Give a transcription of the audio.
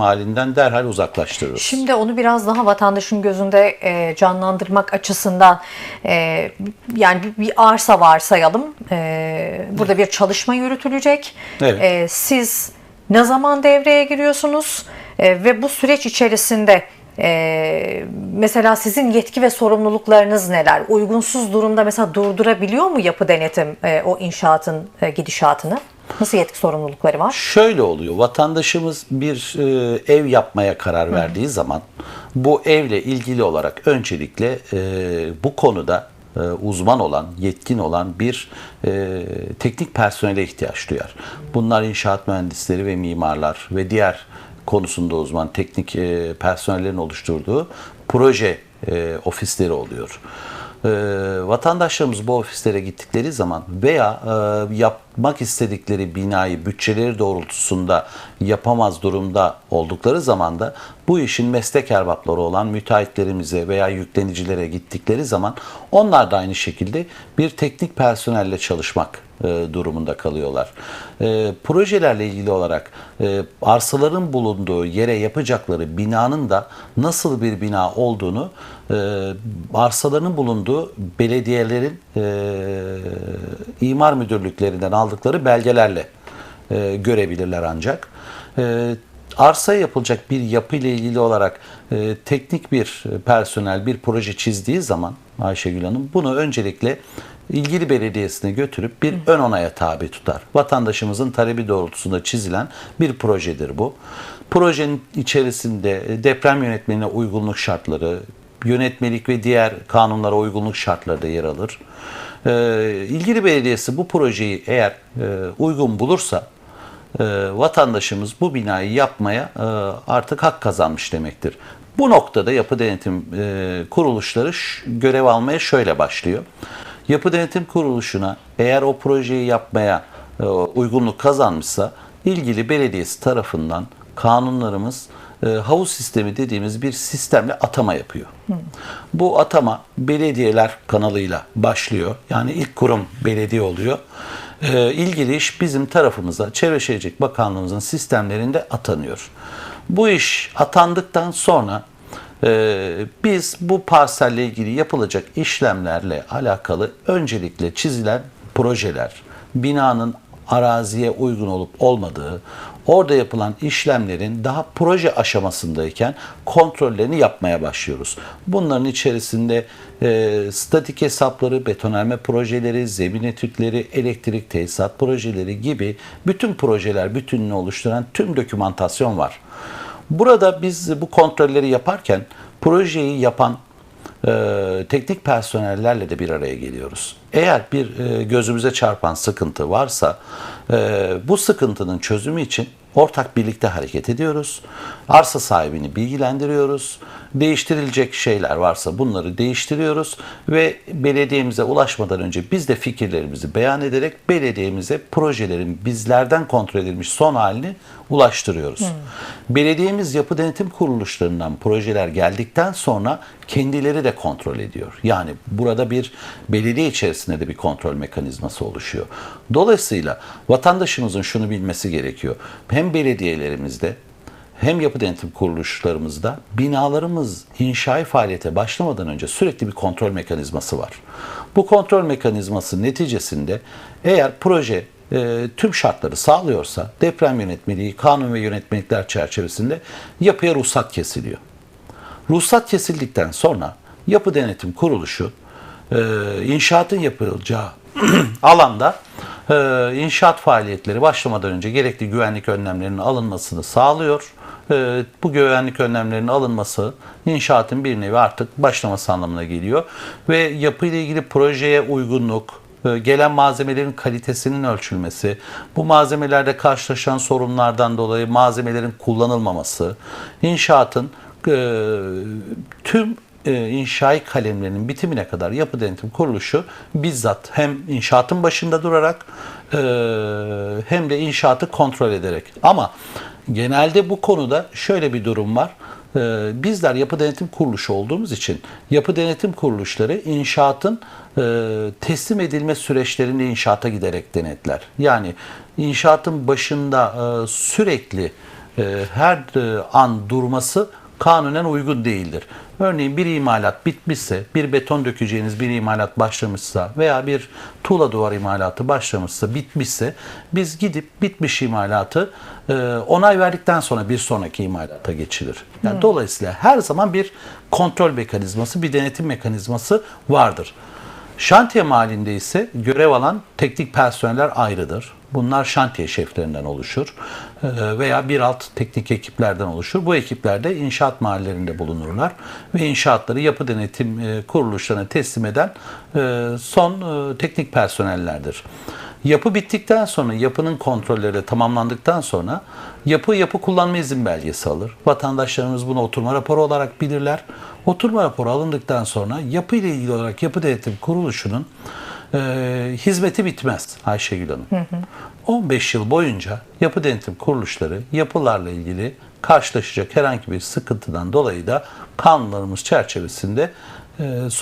halinden derhal uzaklaştırırız. Şimdi onu biraz daha vatandaşın gözünde e, canlandırmak açısından e, yani bir, bir arsa varsayalım. E, burada bir çalışma yürütülecek. Evet. E, siz ne zaman devreye giriyorsunuz E, ve bu süreç içerisinde e, mesela sizin yetki ve sorumluluklarınız neler? Uygunsuz durumda mesela durdurabiliyor mu yapı denetim e, o inşaatın e, gidişatını? Nasıl yetki sorumlulukları var? Şöyle oluyor. Vatandaşımız bir e, ev yapmaya karar verdiği zaman bu evle ilgili olarak öncelikle e, bu konuda e, uzman olan, yetkin olan bir e, teknik personele ihtiyaç duyar. Bunlar inşaat mühendisleri ve mimarlar ve diğer konusunda uzman teknik e, personellerin oluşturduğu proje e, ofisleri oluyor. E, vatandaşlarımız bu ofislere gittikleri zaman veya e, yapmak istedikleri binayı bütçeleri doğrultusunda yapamaz durumda oldukları zaman da bu işin meslek erbapları olan müteahhitlerimize veya yüklenicilere gittikleri zaman onlar da aynı şekilde bir teknik personelle çalışmak e, durumunda kalıyorlar. E, projelerle ilgili olarak e, arsaların bulunduğu yere yapacakları binanın da nasıl bir bina olduğunu e, arsaların bulunduğu belediyelerin e, imar müdürlüklerinden aldıkları belgelerle e, görebilirler ancak. E, arsaya yapılacak bir yapı ile ilgili olarak e, teknik bir personel bir proje çizdiği zaman Ayşegül Hanım bunu öncelikle ilgili belediyesine götürüp bir ön onaya tabi tutar. Vatandaşımızın talebi doğrultusunda çizilen bir projedir bu. Projenin içerisinde e, deprem yönetmeliğine uygunluk şartları, yönetmelik ve diğer kanunlara uygunluk şartları da yer alır. E, ilgili belediyesi bu projeyi eğer e, uygun bulursa e, vatandaşımız bu binayı yapmaya e, artık hak kazanmış demektir. Bu noktada yapı denetim e, kuruluşları görev almaya şöyle başlıyor. Yapı denetim kuruluşuna eğer o projeyi yapmaya e, uygunluk kazanmışsa ilgili belediyesi tarafından kanunlarımız e, havuz sistemi dediğimiz bir sistemle atama yapıyor. Bu atama belediyeler kanalıyla başlıyor. Yani ilk kurum belediye oluyor. E, ilgili iş bizim tarafımıza Çevre Şehircilik Bakanlığımızın sistemlerinde atanıyor. Bu iş atandıktan sonra ee, biz bu parselle ilgili yapılacak işlemlerle alakalı öncelikle çizilen projeler, binanın araziye uygun olup olmadığı, orada yapılan işlemlerin daha proje aşamasındayken kontrollerini yapmaya başlıyoruz. Bunların içerisinde e, statik hesapları, betonarme projeleri, zemin etütleri, elektrik tesisat projeleri gibi bütün projeler bütününü oluşturan tüm dokümantasyon var. Burada biz bu kontrolleri yaparken projeyi yapan e, teknik personellerle de bir araya geliyoruz. Eğer bir e, gözümüze çarpan sıkıntı varsa e, bu sıkıntının çözümü için ortak birlikte hareket ediyoruz. Arsa sahibini bilgilendiriyoruz. Değiştirilecek şeyler varsa bunları değiştiriyoruz ve belediyemize ulaşmadan önce biz de fikirlerimizi beyan ederek belediyemize projelerin bizlerden kontrol edilmiş son halini ulaştırıyoruz. Belediyemiz yapı denetim kuruluşlarından projeler geldikten sonra kendileri de kontrol ediyor. Yani burada bir belediye içerisinde de bir kontrol mekanizması oluşuyor. Dolayısıyla vatandaşımızın şunu bilmesi gerekiyor. Hem belediyelerimizde hem yapı denetim kuruluşlarımızda binalarımız inşai faaliyete başlamadan önce sürekli bir kontrol mekanizması var. Bu kontrol mekanizması neticesinde eğer proje e, tüm şartları sağlıyorsa deprem yönetmeliği, kanun ve yönetmelikler çerçevesinde yapıya ruhsat kesiliyor. Ruhsat kesildikten sonra yapı denetim kuruluşu e, inşaatın yapılacağı alanda e, inşaat faaliyetleri başlamadan önce gerekli güvenlik önlemlerinin alınmasını sağlıyor. E, bu güvenlik önlemlerinin alınması inşaatın bir nevi artık başlaması anlamına geliyor ve yapı ile ilgili projeye uygunluk, e, gelen malzemelerin kalitesinin ölçülmesi, bu malzemelerde karşılaşan sorunlardan dolayı malzemelerin kullanılmaması, inşaatın e, tüm e, inşaat kalemlerinin bitimine kadar yapı denetim kuruluşu bizzat hem inşaatın başında durarak e, hem de inşaatı kontrol ederek. Ama genelde bu konuda şöyle bir durum var. E, bizler yapı denetim kuruluşu olduğumuz için yapı denetim kuruluşları inşaatın e, teslim edilme süreçlerini inşaata giderek denetler. Yani inşaatın başında sürekli her an durması kanunen uygun değildir. Örneğin bir imalat bitmişse, bir beton dökeceğiniz bir imalat başlamışsa veya bir tuğla duvar imalatı başlamışsa, bitmişse biz gidip bitmiş imalatı e, onay verdikten sonra bir sonraki imalata geçilir. Yani Dolayısıyla her zaman bir kontrol mekanizması, bir denetim mekanizması vardır. Şantiye malinde ise görev alan teknik personeller ayrıdır. Bunlar şantiye şeflerinden oluşur Ee, veya bir alt teknik ekiplerden oluşur. Bu ekipler de inşaat mahallelerinde bulunurlar ve inşaatları yapı denetim e, kuruluşlarına teslim eden e, son e, teknik personellerdir. Yapı bittikten sonra, yapının kontrolleri tamamlandıktan sonra yapı yapı kullanma izin belgesi alır. Vatandaşlarımız bunu oturma raporu olarak bilirler. Oturma raporu alındıktan sonra yapı ile ilgili olarak yapı denetim kuruluşunun e, hizmeti bitmez Ayşegül Hanım. 15 yıl boyunca yapı denetim kuruluşları yapılarla ilgili karşılaşacak herhangi bir sıkıntıdan dolayı da kanunlarımız çerçevesinde e, sorumlu